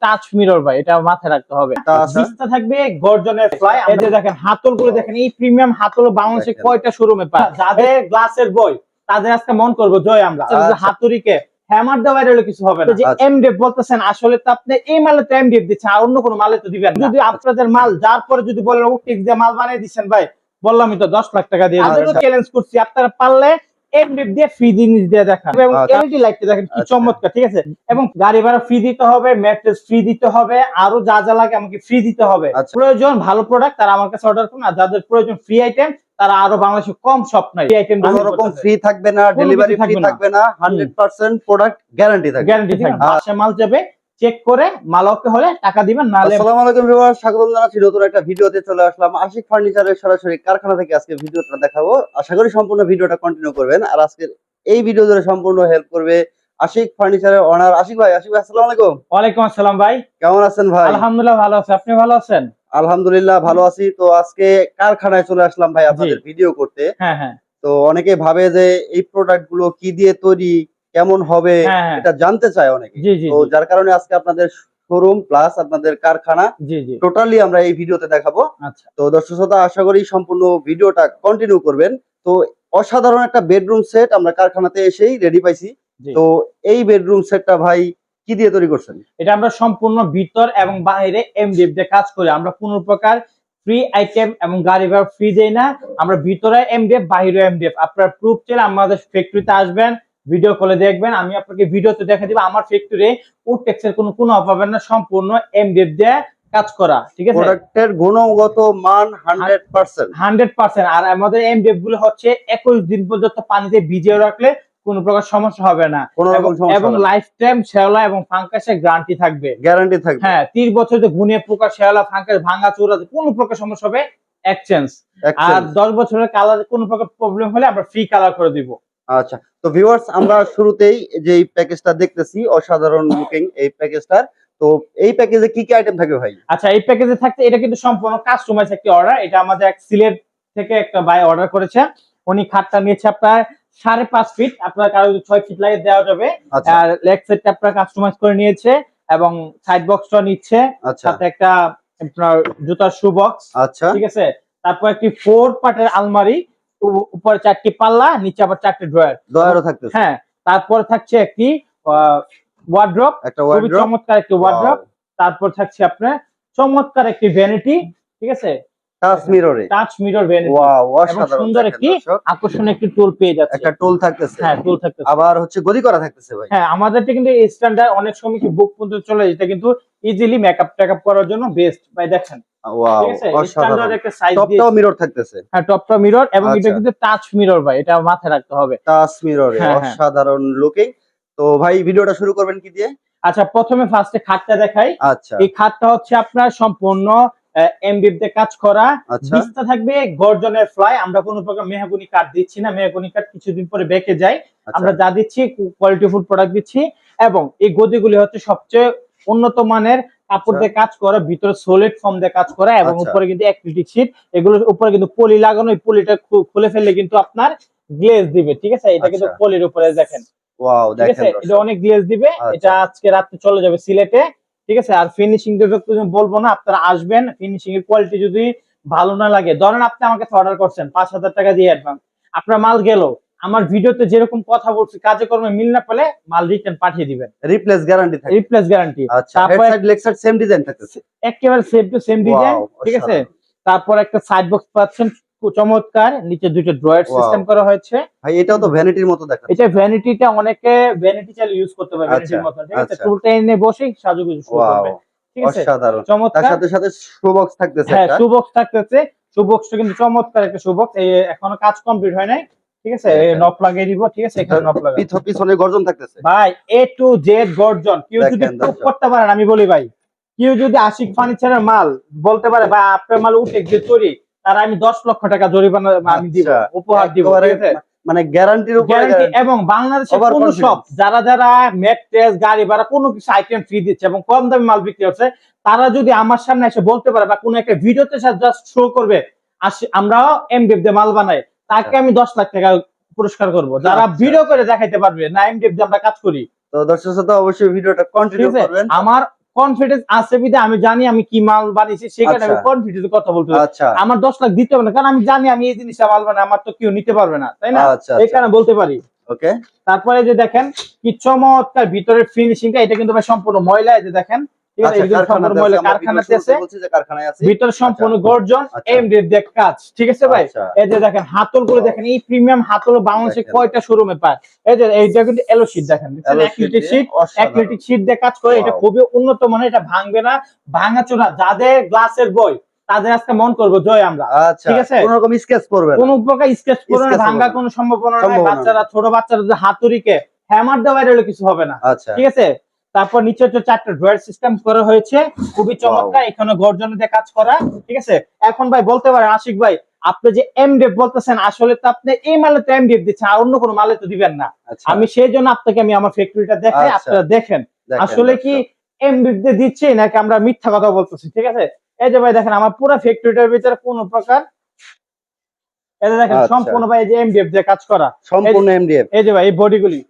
Touch mirror ভাই এটা মাথায় রাখতে হবে আচ্ছা। থাকবে গর্জনের ফ্লাই এই যে দেখেন হাতল করে দেখেন এই প্রিমিয়াম হাতল দেখেন। কয়টা শোরুমে পায় যাদের গ্লাসের বই তাদের আজকে মন করব জয় আমরা আচ্ছা। হ্যামার দেওয়া হলে কিছু হবে না যে আচ্ছা। এমডিএফ বলতেছেন আসলে তো আপনি এই মালে তো এমডিএফ দিচ্ছেন আর অন্য কোনো মালে তো দিবেন যদি আপনাদের মাল যার পরে যদি বলেন দিয়ে মাল বানিয়ে দিচ্ছেন ভাই বললামই তো দশ লাখ টাকা দিয়ে আচ্ছা। চ্যালেঞ্জ করছি আপনারা পারলে এমডিএফ দিয়ে ফ্রি জিনিস দিয়ে দেখান। এবং আচ্ছা। এলইডি লাইটটা দেখেন কি আচ্ছা। চমৎকার ঠিক আছে? এবং গাড়ি ভাড়া ফ্রি দিতে হবে ম্যাট্রেস ফ্রি দিতে হবে আরও যা যা লাগে আমাকে ফ্রি দিতে হবে। আচ্ছা। প্রয়োজন ভালো প্রোডাক্ট তারা আমার কাছে অর্ডার করুন। আর যাদের প্রয়োজন ফ্রি আইটেম তারা আরও বাংলাদেশে কম শপ নাই ফ্রি আইটেম কোন রকম ফ্রি থাকবে না ডেলিভারি ফ্রি থাকবে না। থাকবে না হান্ড্রেড পার্সেন্ট প্রোডাক্ট গ্যারান্টি থাকবে। গ্যারান্টি থাকবে মাল যাবে চেক করে মাল ওকে হলে টাকা দিবেন নাহলে আসসালামু আলাইকুম ভিউয়ার স্বাগত জানাচ্ছি নতুন একটা ভিডিওতে চলে আসলাম। আশিক ফার্নিচারের সরাসরি কারখানা থেকে আজকে ভিডিওটা দেখাবো। আশা করি সম্পূর্ণ ভিডিওটা কন্টিনিউ করবেন। আর আজকের এই ভিডিও ধরে সম্পূর্ণ হেল্প করবে আশিক ফার্নিচারের অনার আশিক ভাই আশিক ভাই আসসালামু আলাইকুম। ওয়ালাইকুম আসসালাম ভাই। কেমন আছেন ভাই? আলহামদুলিল্লাহ ভালো আছে। আপনি ভালো আছেন? আলহামদুলিল্লাহ ভালো আছি। তো আজকে কারখানায় চলে আসলাম ভাই আপনাদের ভিডিও করতে। হ্যাঁ হ্যাঁ। তো অনেকে ভাবে যে এই প্রোডাক্টগুলো কি দিয়ে তৈরি কেমন হবে হ্যাঁ হ্যাঁ। এটা জানতে চায় অনেকে। তো যার কারণে আজকে আপনাদের শোরুম প্লাস আপনাদের কারখানা টোটালি আমরা এই ভিডিওতে দেখাবো। আচ্ছা। তো দর্শক শ্রোতা আশা করি সম্পূর্ণ ভিডিওটা কন্টিনিউ করবেন। তো অসাধারণ একটা বেডরুম সেট আমরা কারখানাতে এসেই রেডি পাইছি। তো এই বেডরুম সেটটা ভাই কি দিয়ে তৈরি করছেন? এটা আমরা সম্পূর্ণ ভিতর এবং বাইরে এমডিএফ দিয়ে কাজ করি। আমরা কোন প্রকার ফ্রি আইটেম এবং গাড়ি ভাড়া ফ্রি দেই না। আমরা ভিতরে এমডিএফ বাইরে এমডিএফ আপনার প্রুফ চাইলে আমাদের ফ্যাক্টরিতে আসবেন। ভিডিও কলে দেখবেন আমি আপনাকে ভিডিওতে দেখা দিব আমার ফ্যাক্টরি উডটেক্স এর কোনো কোনো পাবেন না সম্পূর্ণ এমডিএফ দিয়ে কাজ করা ঠিক আছে? প্রোডাক্টের গুণগত মান হান্ড্রেড পার্সেন্ট হান্ড্রেড পার্সেন্ট আর আমাদের এমডিএফগুলো হচ্ছে একুশ দিন পর্যন্ত পানিতে ভিজিয়ে রাখলে কোনো প্রকার সমস্যা হবে না। এবং- লাইফ টাইম শেওলা এবং ফাঙ্কাসের গ্যারান্টি থাকবে। গ্যারান্টি থাকবে। হ্যাঁ তিরিশ বছর যে গুনে প্রকার শেওলা ফাঙ্কাস ভাঙা চোরা কোন প্রকার সমস্যা হবে এক্সচেঞ্জ আর Excellent. দশ বছরের কালার কোন প্রকার প্রবলেম হলে আমরা ফ্রি কালার করে দিব। আচ্ছা তো ভিউয়ার্স আমরা শুরুতেই যে প্যাকেজটা দেখতেছি অসাধারণ লুকিং এই প্যাকেজটার তো এই প্যাকেজে কি কি আইটেম থাকবে ভাই? আচ্ছা এই প্যাকেজে থাকতে এটা কিন্তু সম্পূর্ণ কাস্টমাইজ একটি অর্ডার এটা আমাদের এক সিলেট থেকে একটা ভাই অর্ডার করেছে। উনি খাটটা নিয়েছে আপনার সাড়ে পাঁচ ফিট আপনার কারও ছয় ফিট লাগে দেওয়া যাবে। আচ্ছা। আর লেগ সেটটা আপনার কাস্টমাইজ করে নিয়েছে এবং সাইড বক্সটা নিচ্ছে। আচ্ছা। সাথে একটা আপনার জুতার শু বক্স আচ্ছা। ঠিক আছে? তারপর একটি ফোর পার্টের আলমারি। উপরে চারটি পাল্লা নিচে আবার চারটি ড্রয়ার। দয়ারও থাকতেছে। হ্যাঁ তারপর থাকছে একটি ওয়ার্ড্রপ একটা ওয়ার্ড্রপ চমৎকার একটি ওয়ার্ড্রপ তারপর থাকছে আপনার চমৎকার একটি ভ্যানিটি ঠিক আছে? টাচ মিররে টাচ মিরর ভ্যানিটি ওয়াও অসাধারণ সুন্দর একটি আকর্ষণীয় একটি টুল পেয়ে যাচ্ছে। একটা টোল থাকতেছে। হ্যাঁ টুল থাকতেছে। আবার হচ্ছে গদি করা থাকতেছে ভাই। হ্যাঁ আমাদেরটা কিন্তু স্ট্যান্ডার্ড অনেক সময় কি বুক পর্যন্ত চলে যায়, এটা কিন্তু ইজিলি মেকআপ টেকআপ করার জন্য বেস্ট ভাই দেখেন ওয়াও ঠিক অসাধারণ। স্ট্যান্ডার্ড একটা সাইজ দিয়ে টপটাও মিরর থাকতেছে। হ্যাঁ টপটা মিরর এবং এটা। কিন্তু টাচ মিরর ভাই এটা মাথায় রাখতে হবে। টাচ মিররে। অসাধারণ লুকিং তো ভাই ভিডিওটা শুরু করবেন কি দিয়ে? আচ্ছা প্রথমে ফার্স্টে খাটটা দেখাই। আচ্ছা। এই খাটটা হচ্ছে আপনার সম্পূর্ণ এমবিএফ কাজ করা। আচ্ছা। বিস্তা থাকবে গর্জনের ফ্লাই আমরা কোনো প্রকার মেহাগুনি কাঠ দিচ্ছি না। মেহাগুনি কাঠ কিছুদিন পরে বেঁকে যায়। আচ্ছা। আমরা যা দিচ্ছি কোয়ালিটি ফুড প্রোডাক্ট দিচ্ছি। এবং এই গদিগুলি হচ্ছে সবচেয়ে উন্নত মানের কাপড় দিয়ে কাজ করা ভিতরে সলিড ফর্ম দিয়ে কাজ করা এবং আচ্ছা। উপরে কিন্তু অ্যাক্রিলিক শীট এগুলোর উপরে কিন্তু পলি লাগানো এই পলিটা খুলে ফেললে কিন্তু আপনার গ্লেজ দিবে ঠিক আছে? এটা কিন্তু আচ্ছা। পলির উপরে দেখেন। ওয়াও দেখেন এটা অনেক গ্লেজ দিবে। আচ্ছা। এটা আজকে রাত্রে চলে যাবে সিলেটে ঠিক আছে? আর ফিনিশিং বলব না আপনারা আসবেন ফিনিশিং এর কোয়ালিটি যদি ভালো না লাগে। ধরেন আপনি আমাকে অর্ডার করছেন পাঁচ হাজার টাকা দিয়ে অ্যাডভান্স আপনার মাল গেল আমার ভিডিওতে যেরকম কথা বলছি কাজে কর্মে মিল না পেলে মাল রিটার্ন পাঠিয়ে দিবেন। রিপ্লেস গ্যারান্টি থাকে। রিপ্লেস গ্যারান্টি আচ্ছা হেড তারপরে- side leg side same design থাকতেছে। একেবারে সেম টু সেম ডিজাইন ঠিক আছে? তারপর একটা সাইড বক্স পাচ্ছেন চমৎকার নিচে দুটো ড্রয়ার সিস্টেম করা হয়েছে। ভাই এটাও তো ভ্যানিটির মতো দেখা এটা ভ্যানিটিটা অনেকে ভ্যানিটি চাইলে ইউজ করতে পারে ভ্যানিটির আচ্ছা, মতো ঠিক আছে। টুলটা এনে বসে সাজুগুজু শুরু করবে ঠিক আছে? অসাধারণ। তার সাথে সাথে শো বক্স থাকতেছে হ্যাঁ থাকতেছে। সুবক্সটা কিন্তু চমৎকার একটা এই এখনও কাজ কমপ্লিট হয় নাই। ঠিক আছে? দেখেন। নপ লাগিয়ে দিব ঠিক আছে? এখানে পিছনে গর্জন থাকতেছে। ভাই এ টু জেড গর্জন। কেউ যদি করতে পারেন আমি বলি ভাই। কেউ যদি আশিক ফার্নিচারের মাল বলতে পারে ভাই আপনার মাল উঠে গিয়ে তৈরি তার আমি দশ লক্ষ টাকা জরিমানা আমি দিব আচ্ছা, উপহার দিব মানে গ্যারান্টির উপরে গ্যারান্টি এবং বাংলাদেশের Over কোন সব যারা যারা ম্যাট্রেস গাড়ি ভাড়া কোনো কিছু আইটেম ফ্রি দিচ্ছে এবং কম দামে মাল বিক্রি হচ্ছে তারা যদি আমার সামনে এসে বলতে পারে বা কোনো একটা ভিডিওতে জাস্ট শো করবে আমরাও এমডিএফ দিয়ে মাল বানাই। তাকে আমি দশ লাখ টাকা পুরস্কার করব। যারা আচ্ছা। ভিডিও করে দেখাইতে পারবে না এমডিএফ দিয়ে আমরা কাজ করি। তো দর্শক শ্রোতা অবশ্যই ভিডিওটা কন্টিনিউ করবেন। আমার কনফিডেন্স আছে বিদে আমি জানি আমি কি মাল বানিয়েছি সেখানে আমি আচ্ছা। কনফিডেন্স কথা বলতে পারি। আচ্ছা। আমার দশ লাখ দিতে হবে না কারণ আমি জানি আমি এই জিনিসটা মাল বানাই আমার তো কেউ নিতে পারবে না তাই না? আচ্ছা কারণে বলতে পারি। ওকে। তারপরে যে দেখেন কি চমৎকার ভিতরের ফিনিশিংটা এটা কিন্তু ভাই সম্পূর্ণ ময়লা এই যে দেখেন ঠিক আছে এটা কিন্তু সম্পূর্ণ কারখানাতে ময়লা আছে, আমরা কারখানাতে video আছে। শুরুতে বলছি যে কারখানায় আছে। ভিতরে সম্পূর্ণ গর্জন। এমডিএফ দিয়ে কাজ ঠিক আছে ভাই? এই যে দেখেন হাতল করে দেখেন এই প্রিমিয়াম হাতল বাংলাদেশে কয়টা শোরুমে পায়? এই যে এইটা কিন্তু এলো শীট দেখেন অ্যাক্রিলিক শীট অসাধারণ। অ্যাক্রিলিক শীট দিয়ে কাজ করে এটা খুবই উন্নত মানের এটা ভাঙবে না ভাঙাচোরা যাদের গ্লাসের বই তাদের আজকে মন করব জয় আমরা। আচ্ছা। ঠিক আছে? কোন রকম স্কেচ করবে কোন প্রকার স্কেচ করে Sketch ভাঙা না। কোনো সম্ভাবনা নাই বাচ্চারা ছোট বাচ্চারা যদি হাতুড়িকে হ্যামার দেওয়া কিছু হবে না। আচ্ছা। ঠিক আছে? তারপর নিচে হচ্ছে চারটা ড্রয়ার সিস্টেম করা হয়েছে। খুবই চমৎকার এখানে গর্জন দিয়ে কাজ করা ঠিক আছে? এখন ভাই বলতে পারেন আশিক ভাই আপনি যে এম এমডিএফ বলতেছেন আসলে তো আপনি এই মালে তো এমডিএফ দিচ্ছেন আর অন্য কোনো মালে তো দিবেন না। আচ্ছা। আমি সেই জন্য আপনাকে আমি আমার ফ্যাক্টরিটা দেখাই আচ্ছা। আপনারা দেখেন। আসলে কি এমডিএফ দিয়ে দিচ্ছি নাকি আমরা মিথ্যা কথা বলতেছি ঠিক আছে? এই যে ভাই দেখেন আমার পুরো ফ্যাক্টরিটার ভিতরে কোনো প্রকার এই দেখেন আচ্ছা। সম্পূর্ণ ভাই এই যে এমডিএফ দিয়ে কাজ করা। সম্পূর্ণ এমডিএফ এই যে ভাই এই বডিগুলি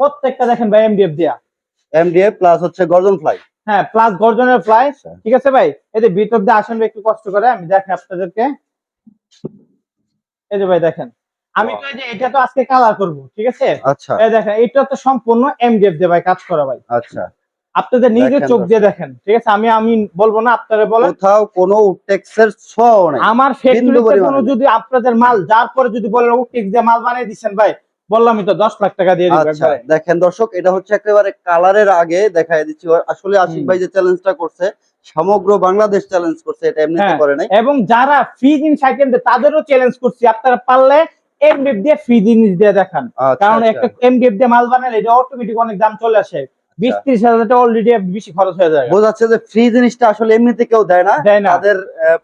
প্রত্যেকটা দেখেন ভাই এমডিএফ দেয়া। এমডিএফ প্লাস হচ্ছে গর্জন ফ্লাই হ্যাঁ প্লাস গর্জনের ফ্লাই। ঠিক আছে ভাই? এই যে ভিতর দিয়ে আসেন একটু কষ্ট করে আমি দেখাই আপনাদেরকে। এই যে ভাই দেখেন। আমি তো এই যে এটা তো আজকে কালার করব ঠিক আছে? আচ্ছা। এই দেখেন এটা তো সম্পূর্ণ এমডিএফ দিয়ে ভাই কাজ করা ভাই। আচ্ছা। আপনাদের নিজের চোখ দিয়ে দেখেন। ঠিক আছে? আমি আমি বলব না আপনারা বলেন। কোথাও কোনো টেক্সের ছোঁয়াও নাই। আমার ফ্যাক্টরিতে কোনো যদি আপনাদের মাল যার পরে যদি বলেন ও দিয়ে মাল বানিয়ে দিচ্ছেন ভাই বললামই তো দশ লাখ টাকা দিয়ে আচ্ছা দেখেন দর্শক এটা হচ্ছে একেবারে কালারের আগে দেখাই দিচ্ছি। আসলে আশিক ভাই যে চ্যালেঞ্জটা করছে সমগ্র বাংলাদেশ চ্যালেঞ্জ করছে এটা এমনিতে হ্যাঁ। করে নাই। এবং যারা ফ্রি জিনিস আইটেম তাদেরও চ্যালেঞ্জ করছি। আপনারা পারলে এমডিএফ দিয়ে ফ্রি জিনিস দিয়ে দেখান। আচ্ছা, কারণ আচ্ছা। একটা এমডিএফ দিয়ে মাল বানালে এটা অটোমেটিক অনেক দাম চলে আসে। বিশ ত্রিশ হাজার টাকা অলরেডি বেশি খরচ হয়ে যায়। বোঝা যাচ্ছে যে ফ্রি জিনিসটা আসলে এমনিতে কেউ দেয় না। তাদের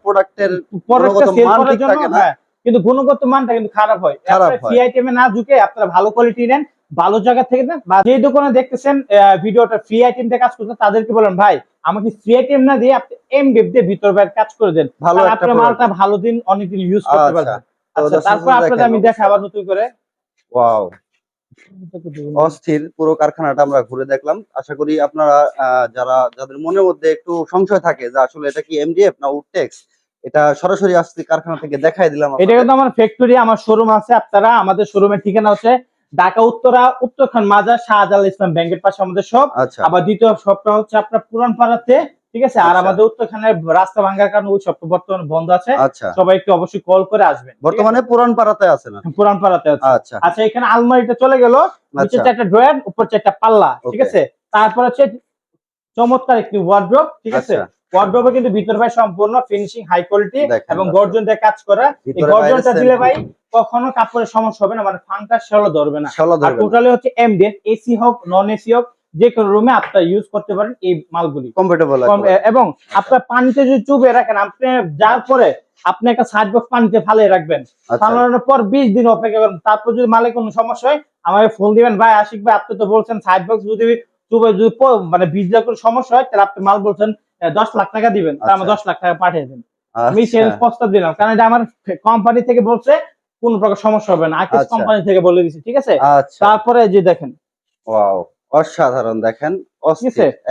প্রোডাক্টের পরেরটা সেল করার জন্য হ্যাঁ। কিন্তু গুণগত মানটা কিন্তু খারাপ হয়। ফ্রি আইটেমে না ঝুঁকে আপনারা ভালো কোয়ালিটি নেন ভালো জায়গা থেকে নেন বা যে দোকানে দেখতেছেন ভিডিওটা ফ্রি আইটেম দিয়ে কাজ করতে তাদেরকে বলেন ভাই আমাকে ফ্রি আইটেম না দিয়ে আপনি এমডিএফ দিয়ে ভিতর বাইরে কাজ করে দেন। ভালো আপনার মালটা ভালো দিন অনেকদিন ইউজ করতে আচ্ছা। পারবেন। আচ্ছা তারপর আপনাদের আমি দেখা আবার নতুন করে। ওয়াও অস্থির পুরো কারখানাটা আমরা ঘুরে দেখলাম। আশা করি আপনারা যারা যাদের মনের মধ্যে একটু সংশয় থাকে যে আসলে এটা কি এমডিএফ না উডটেক্স এটা সরাসরি আজকে কারখানা থেকে দেখাই দিলাম এটা কিন্তু আমার ফ্যাক্টরি আমার শোরুম আছে। আপনারা আমাদের শোরুমের ঠিকানা হচ্ছে ঢাকা উত্তরা উত্তরখান মাজার শাহজালাল ইসলাম ব্যাংকের পাশে আমাদের সব আচ্ছা। আবার দ্বিতীয় শপটা হচ্ছে আপনার পুরান পাড়াতে ঠিক আছে? আর আচ্ছা। আমাদের উত্তরখানের রাস্তা ভাঙ্গার কারণে ওই শপটা বর্তমানে বন্ধ আছে। আচ্ছা। সবাই একটু অবশ্যই কল করে আসবেন বর্তমানে পুরান পাড়াতে আছে না পুরান পাড়াতে আছে আচ্ছা। আচ্ছা এখানে আলমারিটা চলে গেল। নিচে চারটা ড্রয়ার উপর চারটা পাল্লা ঠিক আছে? তারপর হচ্ছে চমৎকার একটি ওয়ার্ড্রোব ঠিক আছে। ওয়ার্ড্রোবে কিন্তু ভিতর ভাই সম্পূর্ণ ফিনিশিং হাই কোয়ালিটি এবং গর্জন দিয়ে কাজ করা। এই গর্জনটা দিলে ভাই কখনো কাপড়ের সমস্যা হবে না মানে সেলো ধরবে না। আর টোটালি হচ্ছে এমডিএফ এসি হোক নন এসি হোক যে কোনো রুমে আপনারা ইউজ করতে পারেন এই মালগুলি। কমফোর্টেবল এবং আপনার পানিতে যদি চুবে রাখেন আপনি যার পরে আপনি একটা সাইড বক্স পানিতে ফালিয়ে রাখবেন। আচ্ছা। ফালানোর পর বিশ দিন অপেক্ষা করেন। তারপর যদি মালে কোনো সমস্যা হয় আমাকে ফোন দিবেন ভাই আশিক ভাই আপনি তো বলছেন সাইড বক্স যদি চুবে যদি মানে দিন কোনো সমস্যা হয় তাহলে আপনি মাল বলছেন দশ লাখ টাকা দিবেন তা আমার আচ্ছা। দশ লাখ টাকা পাঠিয়ে দেন। আমি আচ্ছা, সেলস প্রস্তাব দিলাম কারণ এটা আমার কোম্পানি থেকে বলছে কোন প্রকার সমস্যা হবে না। আকিস আচ্ছা। কোম্পানি থেকে বলে দিছি ঠিক আছে? আচ্ছা। তারপরে যে দেখেন। ওয়াও অসাধারণ দেখেন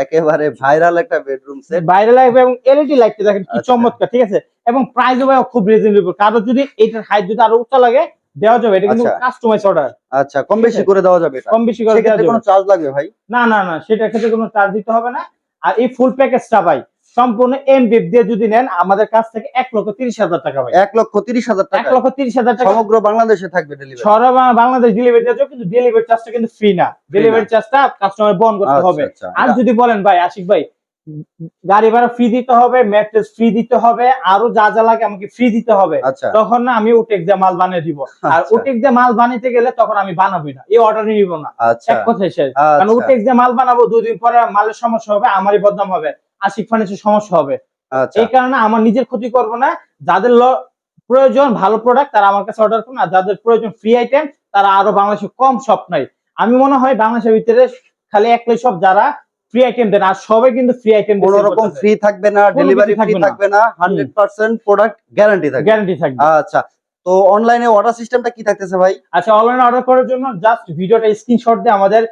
একেবারে ভাইরাল একটা বেডরুম সেট বাইরে লাইভ এবং এলইডি লাইটটা দেখেন কি আচ্ছা। চমৎকার ঠিক আছে? এবং প্রাইসও ভাই খুব রিজনেবল কারও যদি এটার হাইট যদি আরও উঁচা লাগে দেওয়া যাবে। এটা কিন্তু আচ্ছা। কাস্টমাইজ অর্ডার আচ্ছা কম বেশি করে দেওয়া যাবে কম বেশি করে দেওয়া যাবে। কোনো চার্জ লাগবে ভাই? না না না সেটার ক্ষেত্রে কোনো চার্জ দিতে হবে না। আর এই ফুল প্যাকেজটা ভাই সম্পূর্ণ এমবিএফ দিয়ে যদি নেন আমাদের কাছ থেকে এক লক্ষ তিরিশ হাজার টাকা ভাই। এক লক্ষ তিরিশ হাজার টাকা। এক লক্ষ তিরিশ হাজার টাকা। সমগ্র বাংলাদেশে থাকবে ডেলিভারি সারা বাংলাদেশ ডেলিভারি চার্জ কিন্তু ডেলিভারি চার্জটা কিন্তু ফ্রি না। ডেলিভারি চার্জটা কাস্টমার বহন করতে হবে। আচ্ছা। আর যদি বলেন ভাই আশিক ভাই গাড়ি ভাড়া ফ্রি দিতে হবে ম্যাট্রেস ফ্রি দিতে হবে আরও যা যা লাগে আমাকে ফ্রি দিতে হবে। আচ্ছা। তখন না আমি ওটেক দিয়ে মাল বানিয়ে দিব। আর আচ্ছা। ওটেক দিয়ে মাল বানাইতে গেলে তখন আমি বানাবি না। এই অর্ডার নিব না। আচ্ছা। এক কথাই শেষ। কারণ ওটেক দিয়ে মাল বানাবো দুই দিন পরে মালের সমস্যা হবে আমারই বদনাম হবে আশিক ফার্নিচার সমস্যা হবে। এই কারণে আমার নিজের ক্ষতি করব না। যাদের প্রয়োজন ভালো প্রোডাক্ট তারা আমার কাছে অর্ডার করুন। আর যাদের প্রয়োজন ফ্রি আইটেম তারা আরও বাংলাদেশে কম শপ নাই। আমি মনে হয় বাংলাদেশের ভিতরে খালি একলাই সব যারা ফ্রি আইটেম দেন আর সবাই কিন্তু ফ্রি আইটেম কোন রকম ফ্রি থাকবে না ডেলিভারি ফ্রি থাকবে না। থাকবে না হান্ড্রেড পার্সেন্ট প্রোডাক্ট গ্যারান্টি থাকবে। গ্যারান্টি থাকবে। আচ্ছা তো অনলাইনে অর্ডার সিস্টেমটা কি থাকতেছে ভাই? আচ্ছা অনলাইনে অর্ডার করার জন্য জাস্ট ভিডিওটা স্ক্রিনশট দিয়ে আমাদের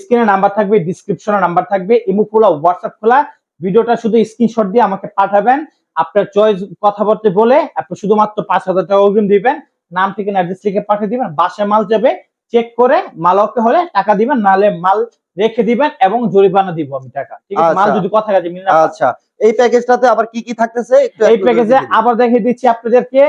স্ক্রিনে নাম্বার থাকবে ডিসক্রিপশনে নাম্বার থাকবে ইমো খোলা হোয়াটসঅ্যাপ খোলা ভিডিওটা শুধু স্ক্রিনশট দিয়ে আমাকে পাঠাবেন। আপনার চয়েস কথাবার্তা বলে আপনি শুধুমাত্র পাঁচ হাজার টাকা অগ্রিম দিবেন নাম থেকে অ্যাড্রেস লিখে পাঠিয়ে দিবেন বাসায় মাল যাবে চেক করে মাল ওকে হলে টাকা দিবেন নালে মাল রেখে দিবেন এবং জরিমানা দিব আমি টাকা ঠিক আছে? মাল আচ্ছা। যদি কথা কাজে মিল না। আচ্ছা। এই প্যাকেজটাতে আবার কি কি থাকতেছে? এই প্যাকেজে আবার দেখিয়ে দিচ্ছি আপনাদেরকে।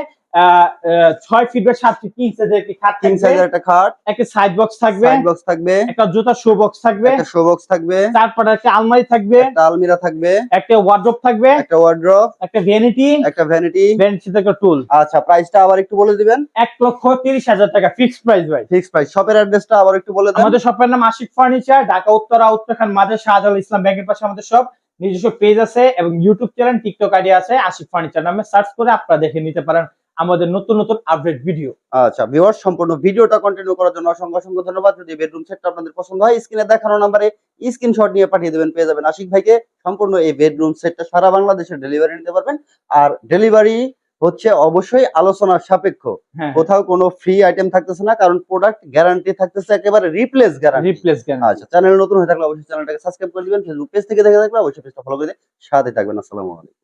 ছয় ফিট বাই সাত ফিট তিন সাইজের একটি খাট কিং থাকবে। সাইজের একটা খাট। একটা সাইড বক্স থাকবে। সাইড বক্স থাকবে। একটা জুতা শু বক্স থাকবে। একটা শো বক্স থাকবে। তারপরে একটা আলমারি থাকবে। একটা আলমিরা থাকবে। একটা ওয়ার্ড্রপ থাকবে। একটা ওয়ার্ড্রপ একটা ভ্যানিটি একটা ভ্যানিটি ভ্যানিটি একটা টুল আচ্ছা প্রাইসটা আবার একটু বলে দিবেন? এক লক্ষ তিরিশ হাজার টাকা ফিক্সড প্রাইস ভাই। ফিক্স প্রাইস শপের অ্যাড্রেসটা আবার একটু বলে দেন। আমাদের শপের নাম আশিক ফার্নিচার ঢাকা উত্তরা উত্তরখান মাঝে শাহজালাল ইসলাম ব্যাংকের পাশে আমাদের সব নিজস্ব পেজ আছে এবং ইউটিউব চ্যানেল টিকটক আইডি আছে। আশিক ফার্নিচার নামে সার্চ করে আপনারা দেখে নিতে পারেন। আমাদের নতুন নতুন আপডেট ভিডিও আচ্ছা ভিউয়ার সম্পূর্ণ ভিডিওটা কন্টিনিউ করার জন্য অসংখ্য অসংখ্য ধন্যবাদ। যদি বেডরুম সেটটা আপনাদের পছন্দ হয় স্ক্রিনে দেখানো নাম্বারে স্ক্রিনশট নিয়ে পাঠিয়ে দেবেন পেয়ে যাবেন। আশিক ভাইকে সম্পূর্ণ এই বেডরুম সেটটা সারা বাংলাদেশে ডেলিভারি নিতে পারবেন। আর ডেলিভারি হচ্ছে অবশ্যই আলোচনার সাপেক্ষ। হ্যাঁ কোথাও কোনো ফ্রি আইটেম থাকতেছে না কারণ প্রোডাক্ট গ্যারান্টি থাকতেছে একেবারে রিপ্লেস গ্যারান্টি রিপ্লেস কেন আচ্ছা চ্যানেল নতুন হয়ে থাকলে অবশ্যই চ্যানেলটাকে সাবস্ক্রাইব করে দিবেন। ফেসবুক পেজ থেকে দেখে থাকলে অবশ্যই পেজটা ফলো করে সাথে থাকবেন। আসসালামু আলাইকুম।